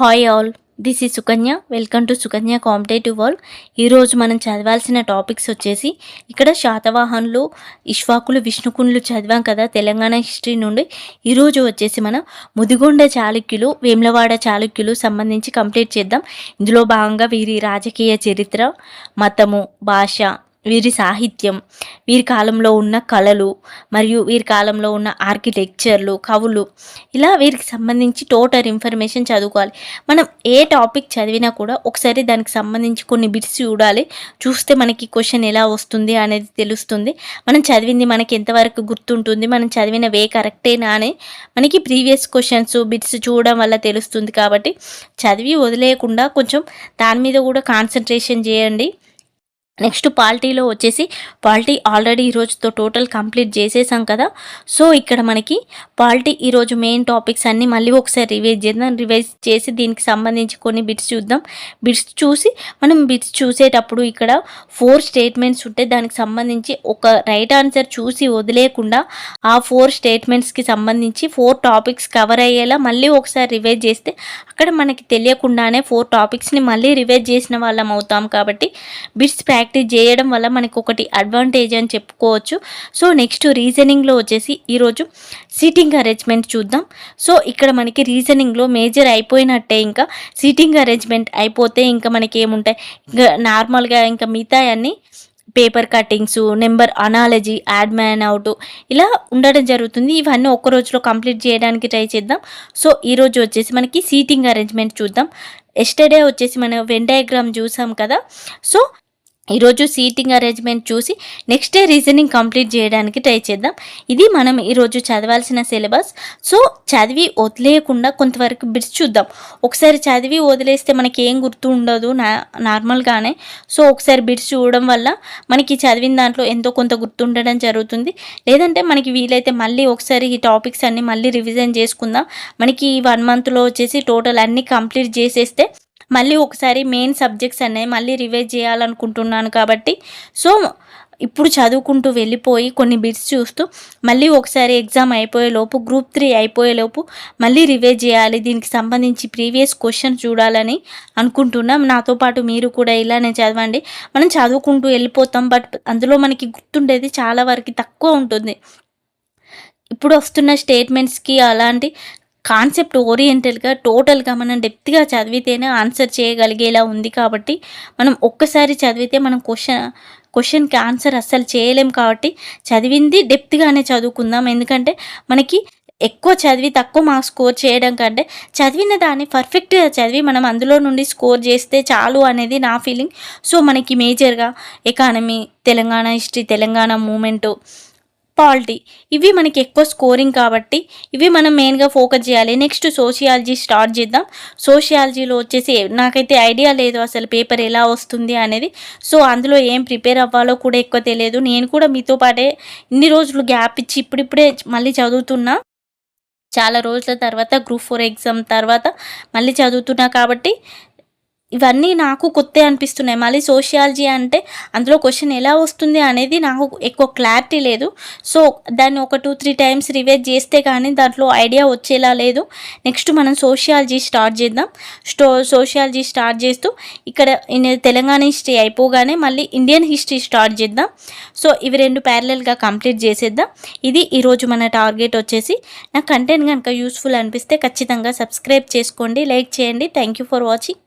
Hi all this is Sukanya welcome to Sukanya competitive world ఈరోజు మనం చదవాల్సిన topics వచ్చేసి ఇక్కడ శాతవాహనులు ఇష్వాకులు విష్ణుకుండ్లు చదివాం కదా తెలంగాణ హిస్టరీ నుండి. ఈరోజు వచ్చేసి మనం ముదిగొండ చాళుక్యులు వేములవాడ చాళుక్యులు సంబంధించి కంప్లీట్ చేద్దాం. ఇందులో భాగంగా వీరి రాజకీయ చరిత్ర మతము భాష వీరి సాహిత్యం వీరి కాలంలో ఉన్న కళలు మరియు వీరి కాలంలో ఉన్న ఆర్కిటెక్చర్లు కవులు ఇలా వీరికి సంబంధించి టోటల్ ఇన్ఫర్మేషన్ చదువుకోవాలి. మనం ఏ టాపిక్ చదివినా కూడా ఒకసారి దానికి సంబంధించి కొన్ని బిట్స్ చూడాలి. చూస్తే మనకి క్వశ్చన్ ఎలా వస్తుంది అనేది తెలుస్తుంది. మనం చదివింది మనకి ఎంతవరకు గుర్తుంటుంది మనం చదివిన వే కరెక్టేనా అని మనకి ప్రీవియస్ క్వశ్చన్స్ బిట్స్ చూడడం వల్ల తెలుస్తుంది కాబట్టి చదివి వదిలేయకుండా కొంచెం దాని మీద కూడా కాన్సన్ట్రేషన్ చేయండి. నెక్స్ట్ పాలిటీలో వచ్చేసి పాలిటీ ఆల్రెడీ ఈరోజుతో టోటల్ కంప్లీట్ చేసేసాం కదా. సో ఇక్కడ మనకి పాలిటీ ఈరోజు మెయిన్ టాపిక్స్ అన్నీ మళ్ళీ ఒకసారి రివైజ్ చేద్దాం రివైజ్ చేసి దీనికి సంబంధించి కొన్ని బిట్స్ చూద్దాం. బిట్స్ చూసి మనం బిట్స్ చూసేటప్పుడు ఇక్కడ ఫోర్ స్టేట్మెంట్స్ ఉంటే దానికి సంబంధించి ఒక రైట్ ఆన్సర్ చూసి వదిలేకుండా ఆ ఫోర్ స్టేట్మెంట్స్కి సంబంధించి ఫోర్ టాపిక్స్ కవర్ అయ్యేలా మళ్ళీ ఒకసారి రివైజ్ చేస్తే అక్కడ మనకి తెలియకుండానే ఫోర్ టాపిక్స్ని మళ్ళీ రివైజ్ చేసిన వాళ్ళం అవుతాం కాబట్టి బిట్స్ ప్రాక్టీస్ ప్రాక్టీస్ చేయడం వల్ల మనకు ఒకటి అడ్వాంటేజ్ అని చెప్పుకోవచ్చు. సో నెక్స్ట్ రీజనింగ్లో వచ్చేసి ఈరోజు సీటింగ్ అరేంజ్మెంట్ చూద్దాం. సో ఇక్కడ మనకి రీజనింగ్లో మేజర్ అయిపోయినట్టే ఇంకా సీటింగ్ అరేంజ్మెంట్ అయిపోతే ఇంకా మనకి ఏముంటాయి? ఇంకా నార్మల్గా ఇంకా మిగతా అన్నీ paper cuttings number analogy odd man out ఇలా ఉండడం జరుగుతుంది. ఇవన్నీ ఒక్క రోజులో కంప్లీట్ చేయడానికి ట్రై చేద్దాం. సో ఈరోజు వచ్చేసి మనకి సీటింగ్ అరేంజ్మెంట్ చూద్దాం. ఎస్టర్డే వచ్చేసి మనం వెన్ డయాగ్రామ్ చూసాం కదా. సో ఈరోజు సీటింగ్ అరేంజ్మెంట్ చూసి నెక్స్ట్ డే రీజనింగ్ కంప్లీట్ చేయడానికి ట్రై చేద్దాం. ఇది మనం ఈరోజు చదవాల్సిన సిలబస్. సో చదివి వదిలేయకుండా కొంతవరకు బిట్స్ చూద్దాం. ఒకసారి చదివి వదిలేస్తే మనకి ఏం గుర్తు ఉండదు నా నార్మల్గానే. సో ఒకసారి బిట్స్ చూడడం వల్ల మనకి చదివిన దాంట్లో ఎంతో కొంత గుర్తుండడం జరుగుతుంది. లేదంటే మనకి వీలైతే మళ్ళీ ఒకసారి ఈ టాపిక్స్ అన్నీ మళ్ళీ రివిజన్ చేసుకుందాం. మనకి ఈ వన్ మంత్లో వచ్చేసి టోటల్ అన్నీ కంప్లీట్ చేసేస్తే మళ్ళీ ఒకసారి మెయిన్ సబ్జెక్ట్స్ అనేవి మళ్ళీ రివైజ్ చేయాలనుకుంటున్నాను కాబట్టి సో ఇప్పుడు చదువుకుంటూ వెళ్ళిపోయి కొన్ని బిట్స్ చూస్తూ మళ్ళీ ఒకసారి ఎగ్జామ్ అయిపోయేలోపు గ్రూప్ త్రీ అయిపోయేలోపు మళ్ళీ రివైజ్ చేయాలి. దీనికి సంబంధించి ప్రీవియస్ క్వశ్చన్ చూడాలని అనుకుంటున్నాం. నాతో పాటు మీరు కూడా ఇలానే చదవండి. మనం చదువుకుంటూ వెళ్ళిపోతాం బట్ అందులో మనకి గుర్తుండేది చాలా వరకు తక్కువ ఉంటుంది. ఇప్పుడు వస్తున్న స్టేట్మెంట్స్కి అలాంటి కాన్సెప్ట్ ఓరియంటల్గా టోటల్గా మనం డెప్త్గా చదివితేనే ఆన్సర్ చేయగలిగేలా ఉంది కాబట్టి మనం ఒక్కసారి చదివితే మనం క్వశ్చన్ క్వశ్చన్కి ఆన్సర్ అస్సలు చేయలేం కాబట్టి చదివింది డెప్త్గానే చదువుకుందాం. ఎందుకంటే మనకి ఎక్కువ చదివి తక్కువ మార్క్స్ స్కోర్ చేయడం కంటే చదివిన దాన్ని పర్ఫెక్ట్గా చదివి మనం అందులో నుండి స్కోర్ చేస్తే చాలు అనేది నా ఫీలింగ్. సో మనకి మేజర్గా economy Telangana history Telangana movement polity ఇవి మనకి ఎక్కువ స్కోరింగ్ కాబట్టి ఇవి మనం మెయిన్గా ఫోకస్ చేయాలి. నెక్స్ట్ సోషియాలజీ స్టార్ట్ చేద్దాం. సోషియాలజీలో వచ్చేసి నాకైతే ఐడియా లేదు అసలు పేపర్ ఎలా వస్తుంది అనేది. సో అందులో ఏం ప్రిపేర్ అవ్వాలో కూడా ఎక్కువ తెలియదు. నేను కూడా మీతో పాటే ఇన్ని రోజులు గ్యాప్ ఇచ్చి ఇప్పుడిప్పుడే మళ్ళీ చదువుతున్నా. చాలా రోజుల తర్వాత గ్రూప్ ఫోర్ ఎగ్జామ్ తర్వాత మళ్ళీ చదువుతున్నా కాబట్టి ఇవన్నీ నాకు కొత్త అనిపిస్తున్నాయి. మళ్ళీ సోషియాలజీ అంటే అందులో క్వశ్చన్ ఎలా వస్తుంది అనేది నాకు ఎక్కువ క్లారిటీ లేదు. సో దాన్ని ఒక టూ త్రీ టైమ్స్ రివైజ్ చేస్తే కానీ దాంట్లో ఐడియా వచ్చేలా లేదు. నెక్స్ట్ మనం సోషియాలజీ స్టార్ట్ చేద్దాం. స్టో సోషియాలజీ స్టార్ట్ చేస్తూ ఇక్కడ తెలంగాణ హిస్టరీ అయిపోగానే మళ్ళీ ఇండియన్ హిస్టరీ స్టార్ట్ చేద్దాం. సో ఇవి రెండు ప్యారలల్గా కంప్లీట్ చేసేద్దాం. ఇది ఈరోజు మన టార్గెట్ వచ్చేసి. నా కంటెంట్ కనుక యూస్ఫుల్ అనిపిస్తే ఖచ్చితంగా సబ్స్క్రైబ్ చేసుకోండి లైక్ చేయండి. Thank you for watching.